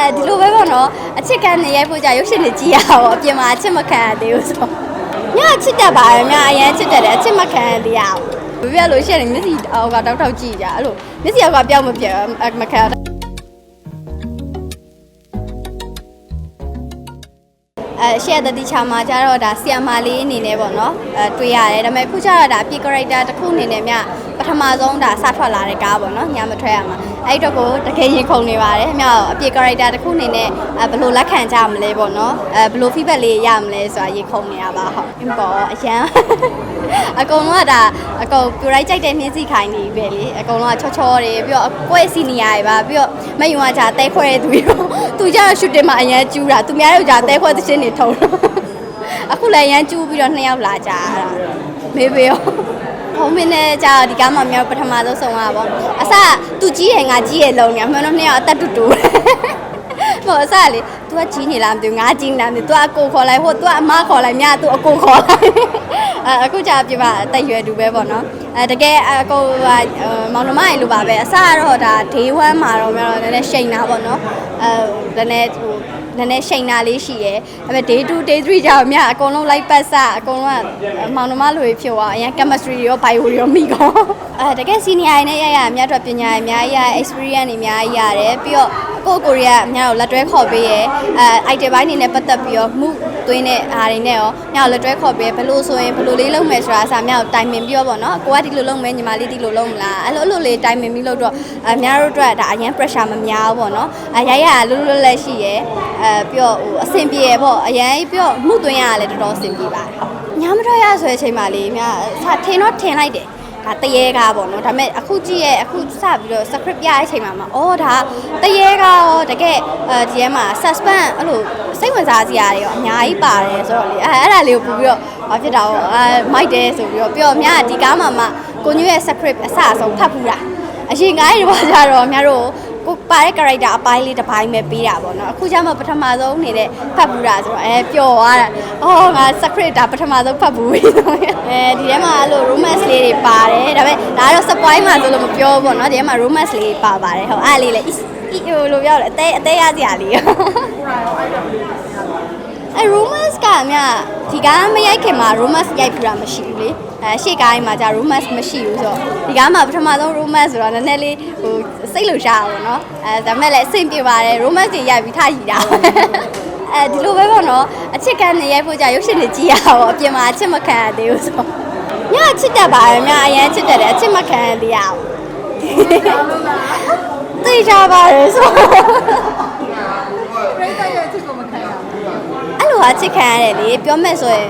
အဲဒီလိုပဲပေါ့နော်အချစ်ခံနေရိုက်ဖို့ကြာရုပ်ရှင်တွေကြည့်ရပါဘောအပြင်မှာအချစ်မခံရသေးဘူးဆိုညအချစ်တတ်ပါရဲ့ညအရင်ချစ်တတ်တယ်အချစ်မခံရသေးရဘူးဘယ်ပြလို့ရှရင်မျက်စိအောက်ကတောက်တောက်ကြည့်ကြအဲ့လိုမျက်စိအောက်ကပြောင်းမပြတ်မခံရအဲရှေ့တတိချာမှာကျတော့ဒါဆီယမာလေးအနေနဲ့ပေါ့နော်အဲတွေ့ရတယ်ဒါပေမဲ့ခုကျတော့ဒါအပြည့် character တစ်ခုအနေနဲ့မြ ပထမဆုံးဒါစထွက်လာတဲ့ကားပေါ့နော်ညာမထွက်ရမှာအဲ့တော့ကိုတကယ်ရင်ခုန်နေပါတယ်မြအပြည့် character တစ်ခုအနေနဲ့အဲဘယ်လိုလက်ခံကြမလဲပေါ့နော်အဲဘယ်လို feedback လေးရမလဲဆိုတာရင်ခုန်နေရပါဟုတ်အင်းပေါ့အရန်အကုန်လုံးကဒါအကုန်ပြရိုက်ကြိုက်တဲ့နှင်းစီခိုင်းနေပဲလေအကုန်လုံးကချောချောတယ်ပြီးတော့ကိုယ့်ရဲ့စီနီယာတွေပါပြီးတော့မယုံကကြာတဲခွဲတဲ့သူတွေရောသူကြတော့ရှူတင်မှာအရန်ကျူးတာသူများတို့ကြာတဲခွဲသချင်းတွေထုံတော့အခုလည်းအရန်ကျူးပြီးတော့နှစ်ယောက်လာကြတာမေးပေးရော ဟုံးမင်းနဲ့ကြာဒီကားမှာမြောက်ပထမဆုံးဆုံးတာပေါ့အစသူကြီးရယ်ငါကြီးရယ်လုံးနေမှန်တော့နှစ်ယောက်အသက်တူတူဟိုအစလေ तू ကကြီးနေလားမသိဘူးငါကြီးနေလားမသိဘူး तू အကိုခေါ်လိုက်ဟို तू အမခေါ်လိုက်မြ तू အကိုခေါ်လိုက်အဲအခုကြာပြပါအသက်ရွယ်တူပဲပေါ့နော်အဲတကယ်အကိုကမောင်နှမရေလိုပါပဲအစကတော့ဒါ day 1မှာတော့များတော့နည်းနည်းရှိန်တာပေါ့နော်အဲနည်းနည်းဟို နည်းနည်းရှိန်တာလေးရှိရဲဒါပေမဲ့ day 2 day 3ကြာမြအကုန်လုံးလိုက်ပတ်စအကုန်လုံးကမောင်နှမလိုဖြစ်သွားအရင် chemistry ရော bio ရောမိကောအဲတကယ် senior တွေနဲ့ရရအများတော့ပညာအများကြီးရ experience တွေအများကြီးရတယ်ပြီးတော့ကိုကိုရီးယားအများတော့လက်တွဲခေါ်ပေးရဲအဲ item ဘိုင်းနေနဲ့ပတ်သက်ပြီးတော့မှုသွင်းတဲ့အားတွေနဲ့ရောမြောက်လက်တွဲခေါ်ပေးဘယ်လိုဆိုရင်ဘယ်လိုလေးလုပ်မယ်ဆိုတာအစားမြောက်တိုင်ပင်ပြီးတော့ပေါ့နော်ကိုကဒီလိုလုပ်မယ်ညီမလေးဒီလိုလုပ်မလားအဲ့လိုအဲ့လိုလေးတိုင်ပင်ပြီးလုပ်တော့အများတို့အတွက်ဒါအရင် pressure မများဘူးပေါ့နော်အရရလွတ်လွတ်လပ်ရှိရဲအဲပြီးတော့ဟိုအဆင်ပြေရပေါ့အရင်ပြီးတော့မှုသွင်းရတာလည်းတော်တော်အဆင်ပြေပါတယ်ညမတော့ရဆိုတဲ့အချိန်မှလေးမြဆထင်တော့ထင်လိုက်တယ် ဒါတရေကားပေါ့နော်ဒါပေမဲ့အခုကြည့်ရဲ့အခုစပြီးတော့ script ပြတဲ့အချိန်မှာမှာအော်ဒါတရေကားရောတကယ်အဲဒီထဲမှာ suspense အဲ့လိုစိတ်ဝင်စားစရာတွေရောအများကြီးပါတယ်ဆိုတော့လေအဲအဲ့ဒါလေးကိုပို့ပြီးတော့ဘာဖြစ်တာရောအဲမိုက်တယ်ဆိုပြီးတော့ပြီးတော့မြဒီကားမှာမှကိုညွရဲ့ script အစအဆုံးဖတ်ဖူးတာအရင်ကားတွေတော့ကြတော့များတို့ ကိုပါတဲ့ character အပိုင်းလေးတစ်ပိုင်းပဲပေးတာပေါ့နော်အခုကျမှပထမဆုံးနေတဲ့ဖတ်ဘူးတာဆိုတော့အဲပျော်သွားတာအော်ငါ script ဒါပထမဆုံးဖတ်ဘူးပြီအဲဒီထဲမှာအဲ့လို romance လေးတွေပါတယ်ဒါပေမဲ့ဒါကတော့ spoil မှာဆိုလို့မပြောဘူးပေါ့နော်ဒီထဲမှာ romance လေးပါပါတယ်ဟုတ်အဲ့လေးလေအီဟိုလိုပြောတယ်အသေးအသေးရစရာလေးအဲ romance ကမြဒီကားမရိုက်ခင်မှာ romance ရိုက်ပြတာမရှိဘူးလေအဲရှေ့ကားကြီးမှာじゃ romance မရှိဘူးဆိုတော့ဒီကားမှာပထမဆုံး romance ဆိုတော့နည်းနည်းလေးဟို စိတ်လှုပ်ရှားအောင်နော်အဲဒါမဲ့လည်းအဆင်ပြေပါတယ် romance တွေရိုက်ပြီးထားရည်တာအဲဒီလိုပဲပေါ့နော်အချစ်ခံနေရိုက်ဖို့じゃရုပ်ရှင်တွေကြည့်ရပါဘောအပြင်မှာအချစ်မခံရသေးဘူးဆိုတော့ညအချစ်တတ်ပါရဲ့ညအရင်ချစ်တတ်တယ်အချစ်မခံရသေးရဘူးသိကြပါတယ်ဆိုပြိတ္တရဲ့အချစ်ကိုမခံရဘူးအဲ့လိုအချစ်ခံရတယ်လေပြောမဲ့ဆိုရင်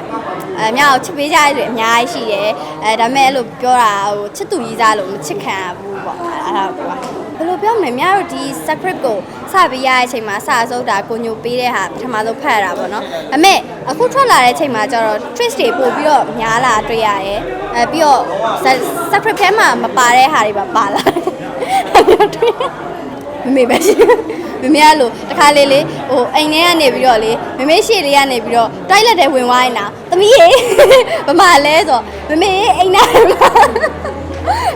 အဲမြောက်ချစ်ပေးကြရတွေအများကြီးရှိတယ်အဲဒါမဲ့အဲ့လိုပြောတာဟိုချစ်သူကြီးစားလို့မချစ်ခံရဘူးပေါ့အဲ့ဒါကွာ ဘယ်လိုပြောမလဲမြောက်တို့ဒီ script ကိုစပေးရတဲ့အချိန်မှာစအစိုးတာကိုညိုပေးတဲ့ဟာပထမဆုံးဖတ်ရတာပေါ့နော်ဒါမဲ့အခုထွက်လာတဲ့အချိန်မှာကျတော့ twist တွေပို့ပြီးတော့များလာတွေ့ရတယ်အဲပြီးတော့ script ထဲမှာမပါတဲ့ဟာတွေပါပါလာတယ်မမေပဲရှိမမေကလို့တခါလေလေဟိုအိမ်ထဲကနေပြီးတော့လေမမေရှေ့လေးကနေပြီးတော့တိုက်လက်တဲ့ဝင်သွားနေတာသမီးရေဗမာလဲဆိုမမေအိမ်နာ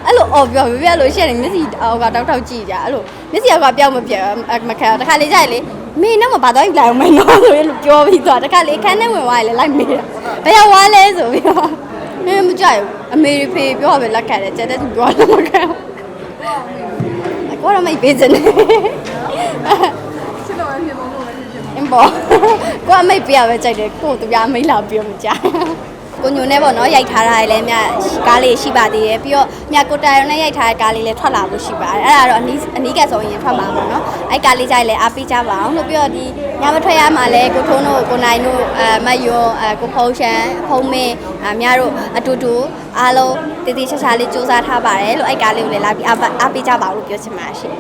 အဲ့လိုအော်ပြောမမေကလို့ရှေ့နေမျက်စိအောက်ကတောက်တောက်ကြည့်ကြအဲ့လိုမျက်စိအောက်ကပြောင်းမပြတ်မခံတခါလေကြိုက်လေမေနဲ့မဘာတော့လိုက်အောင်မနော်ဆိုရင်ပြောပြီးသွားတခါလေခန်းထဲဝင်သွားရင်လည်းလိုက်မေးတာဘယ်ရောက်သွားလဲဆိုပြီးတော့မင်းမကြိုက်ဘူးအမေဖေပြောပဲလက်ခံတယ်ကျတဲ့သူပြောလည်းမခံဘူးကိုရမိတ်ပေးစနေချစ်လို့ပဲဖြစ်ဖို့လို့ပဲဖြစ်ဖြစ်အင်းပေါ့ကိုအမိတ်ပြရပဲကြိုက်တယ်ကိုသူပြအမိတ်လာပြောမကြ ကိုညိုနဲ့ပေါ့နော်ရိုက်ထားတာလည်းမြကားလေးရှိပါသေးတယ်ပြီးတော့မြကိုတိုင်ရုံနဲ့ရိုက်ထားတဲ့ကားလေးလည်းထွက်လာဖို့ရှိပါတယ်အဲ့ဒါတော့အနီးအနီးကဆုံးရင်ထွက်မှာပေါ့နော်အဲ့ကားလေးကြိုက်လည်းအားပေးကြပါအောင်လို့ပြီးတော့ဒီညမထွက်ရမှာလည်းကိုထုံးတို့ကိုနိုင်တို့အဲမတ်ယွန်အဲကိုဖုံးရှန်ဖုံးမင်းအများတို့အတူတူအားလုံးတည်တည်ချာချာလေးစူးစမ်းထားပါတယ်လို့အဲ့ကားလေးကိုလည်းလာပြီးအားအားပေးကြပါဦးလို့ပြောချင်ပါရှင်